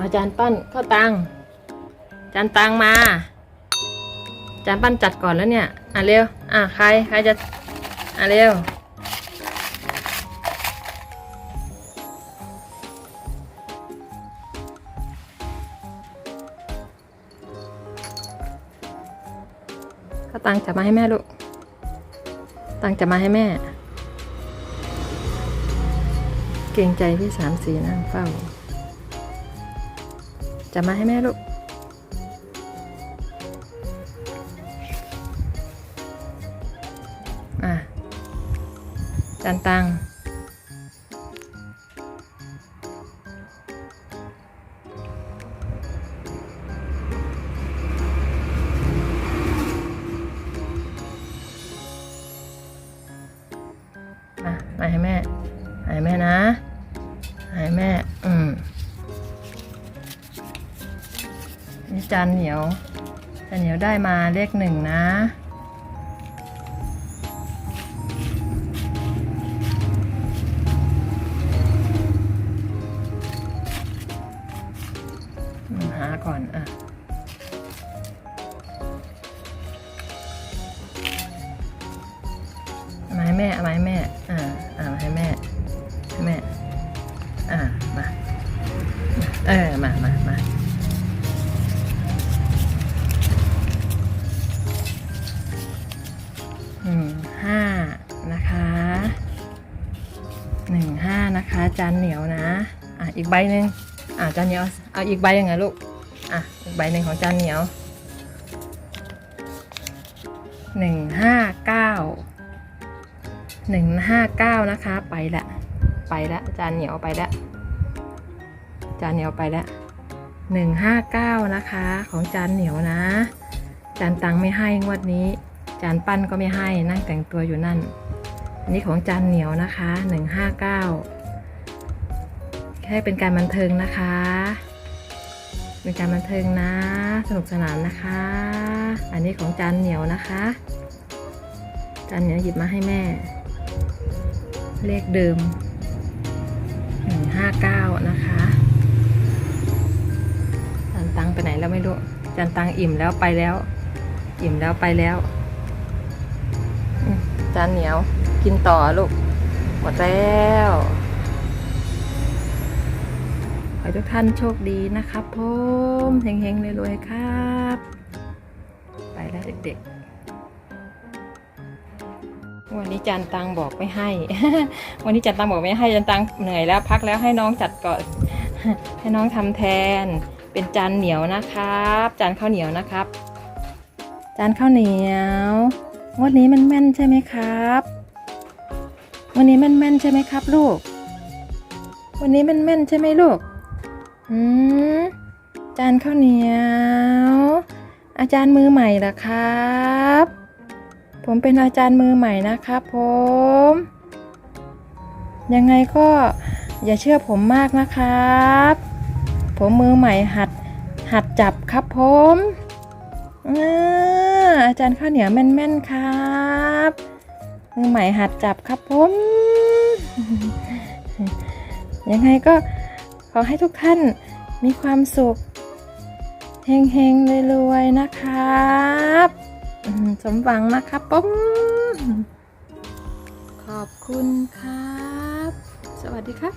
อาจานปั้นข้าตังจานตังมาจานปั้นจัดก่อนแล้วเนี่ย อะเร็ว อะใครใครจะ อะเร็วข้าตังจับมาให้แม่ลูก ตังจับมาให้แม่ เกรงใจพี่สามสีนั่งเฝ้า จับมาให้แม่ลูก อะ จานตังมามาให้แม่มาให้แม่นะมาให้แม่ อืม นี่จานเหนียวจานเหนียวได้มาเลขหนึ่งนะหาก่อนอะมาให้แม่เอามาให้แม่ อ่าอ่ามาให้แม่ให้แม่ อ่ามา เออ มามา จานเหนียวนะอะอีกใบหนึ่งอะจานเหนียวเอาอีกใบยังไงลูกอะอีกใบหนึ่งของจานเหนียวหนึ่งห้าเก้าหนึ่งห้าเก้านะคะ ไปละไปละจานเหนียวไปละจานเหนียวไปละหนึ่งห้าเก้านะคะ ของจานเหนียวนะ จานตังไม่ให้งวดนี้ จานปั้นก็ไม่ให้นั่งแต่งตัวอยู่นั่น อันนี้ของจานเหนียวนะคะหนึ่งห้าเก้า แค่เป็นการบันเทิงนะคะ เป็นการบันเทิงนะ สนุกสนานนะคะ อันนี้ของจานเหนียวนะคะ จานเหนียวหยิบมาให้แม่ เลขเดิม159นะคะจานตังไปไหนแล้วไม่รู้จานตังอิ่มแล้วไปแล้ว อิ่มแล้วไปแล้วจานเหนียวกินต่อลูกหมดแล้ว ให้ทุกท่านโชคดีนะครับผมเฮงๆรวยๆครับ ไปแล้วเด็กๆ วันนี้จานตังบอกไม่ให้ วันนี้จานตังบอกไม่ให้จานตังเหนื่อยแล้วพักแล้วให้น้องจัดก่อน ให้น้องทำแทน เป็นจานเหนียวนะครับ จานข้าวเหนียวนะครับ จานข้าวเหนียววันนี้มันแม่นใช่ไหมครับวันนี้มันแม่นใช่ไหมครับลูก วันนี้มันแม่นใช่ไหมลูก อืมจานข้าวเหนียว อาจารย์มือใหม่เหรอครับ ผมเป็นอาจารย์มือใหม่นะครับผม ยังไงก็อย่าเชื่อผมมากนะครับ ผมมือใหม่หัดหัดจับครับผมอาอาจารย์ข้าวเหนียวแม่นๆครับมือใหม่หัดจับครับผม ยังไงก็ ขอให้ทุกท่านมีความสุขเฮงๆรวยๆนะครับสมหวังนะครับป้มขอบคุณครับ สวัสดีครับ